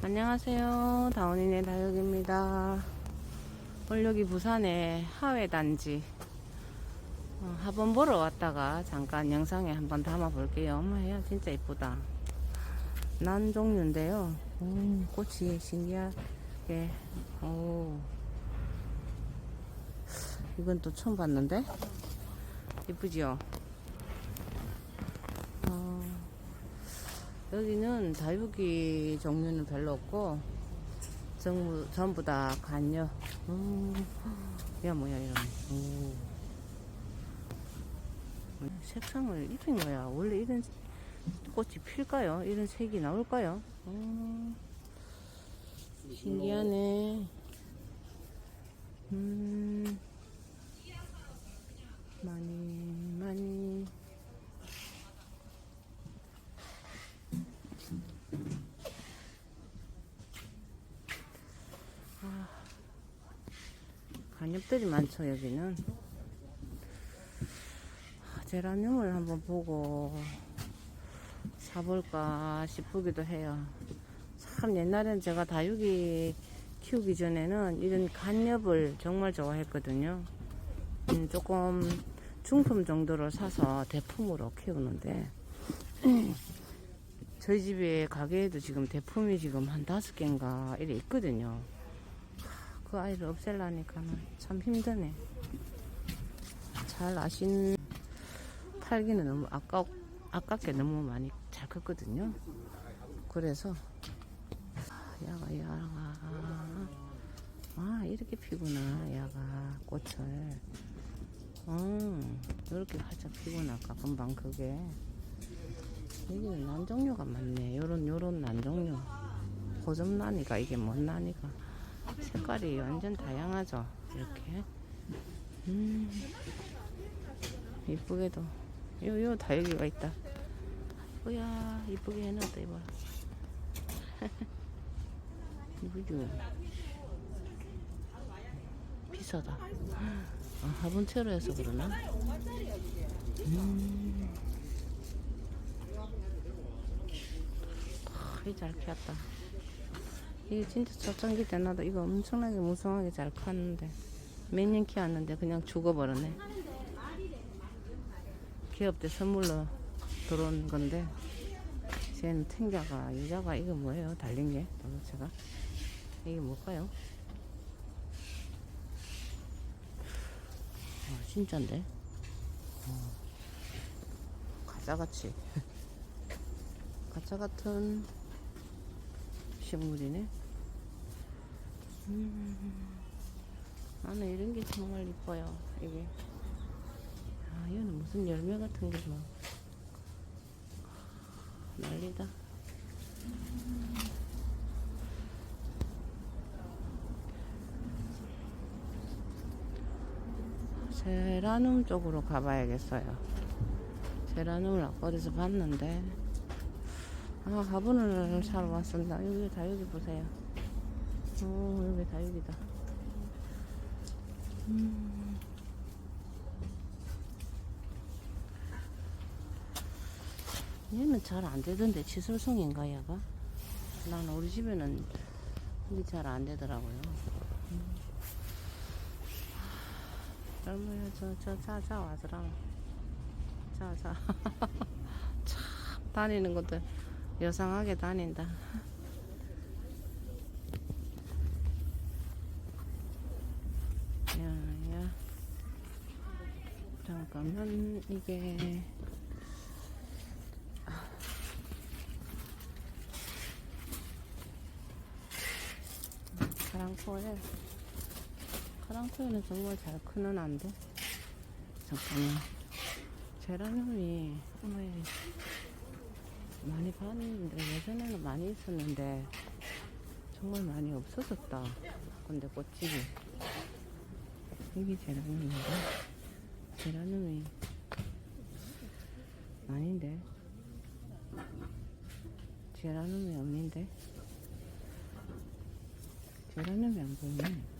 안녕하세요. 다운이네 다육입니다. 오늘 여기 부산의 하회단지 어, 한번 보러 왔다가 잠깐 영상에 한번 담아 볼게요. 엄마야 진짜 이쁘다. 난 종류인데요. 음, 꽃이 신기하게. 오. 이건 또 처음 봤는데? 이쁘지요? 여기는 다육이 종류는 별로 없고 전부, 전부 다 간녀 음, 야 뭐야 이런 오. 색상을 입힌 거야 원래 이런 꽃이 필까요? 이런 색이 나올까요? 음, 신기하네 음, 많이 많이 간엽들이 많죠 여기는. 아, 제라늄을 한번 보고 사볼까 싶기도 해요. 참 옛날엔 제가 다육이 키우기 전에는 이런 간엽을 정말 좋아했거든요. 음, 조금 중품 정도로 사서 대품으로 키우는데 저희 집에 가게에도 지금 대품이 지금 한 다섯 개인가 이래 있거든요 그 아이를 없앨라니까는 참 힘드네. 잘 아신 팔기는 너무 아까 아깝게 너무 많이 잘 컸거든요. 그래서 아, 야가 야가. 아 이렇게 피구나 야가 꽃을. 음 이렇게 활짝 피구나 아까 금방 그게. 여기는 난 종류가 많네. 요런 요런 난 종류. 고점 난이가 이게 뭔 난이가 색깔이 완전 다양하죠? 이렇게. 음. 이쁘게도. 요요 다육이가 있다. 뭐야 이쁘게 해놨다 이봐라. 이쁘죠 비싸다. 아, 화분채로 해서 그러나? 음. 아, 이잘 키웠다 이게 진짜 초창기 때 나도 이거 엄청나게 무성하게 잘 컸는데 몇 년 키웠는데 그냥 죽어버렸네. 기업 때 선물로 들어온 건데 쟤는 탱자가 여자가 이거 뭐예요? 달린 게 도대체가? 이게 뭘까요? 아, 진짠데? 어. 가짜같이. 가짜 같은 식물이네. 음, 나는 이런 게 정말 이뻐요. 이게. 아, 이거는 무슨 열매 같은 게 뭐. 난리다. 제라늄 쪽으로 가봐야겠어요. 제라늄을 아까 어디서 봤는데. 아, 화분을 사러 왔습니다. 여기 다육이 보세요. 오, 여기 다육이다. 음. 얘는 잘 안 되던데, 치솔송인가, 얘가? 나는 우리 집에는 이게 잘 안 되더라고요. 음. 젊어요, 저, 저, 자, 자, 와서라. 자, 자. 참, 다니는 것도 여상하게 다닌다. 야, 야. 잠깐만, 이게. 카랑코에, 카랑코에는 정말 잘 크는 안데. 잠깐만. 제라늄이, 어머, 많이 봤는데 예전에는 많이 있었는데 정말 많이 없어졌다. 근데 꽃집이 여기 제라늄인가? 제라늄이 아닌데. 제라늄이 없는데. 제라늄이 안 보이네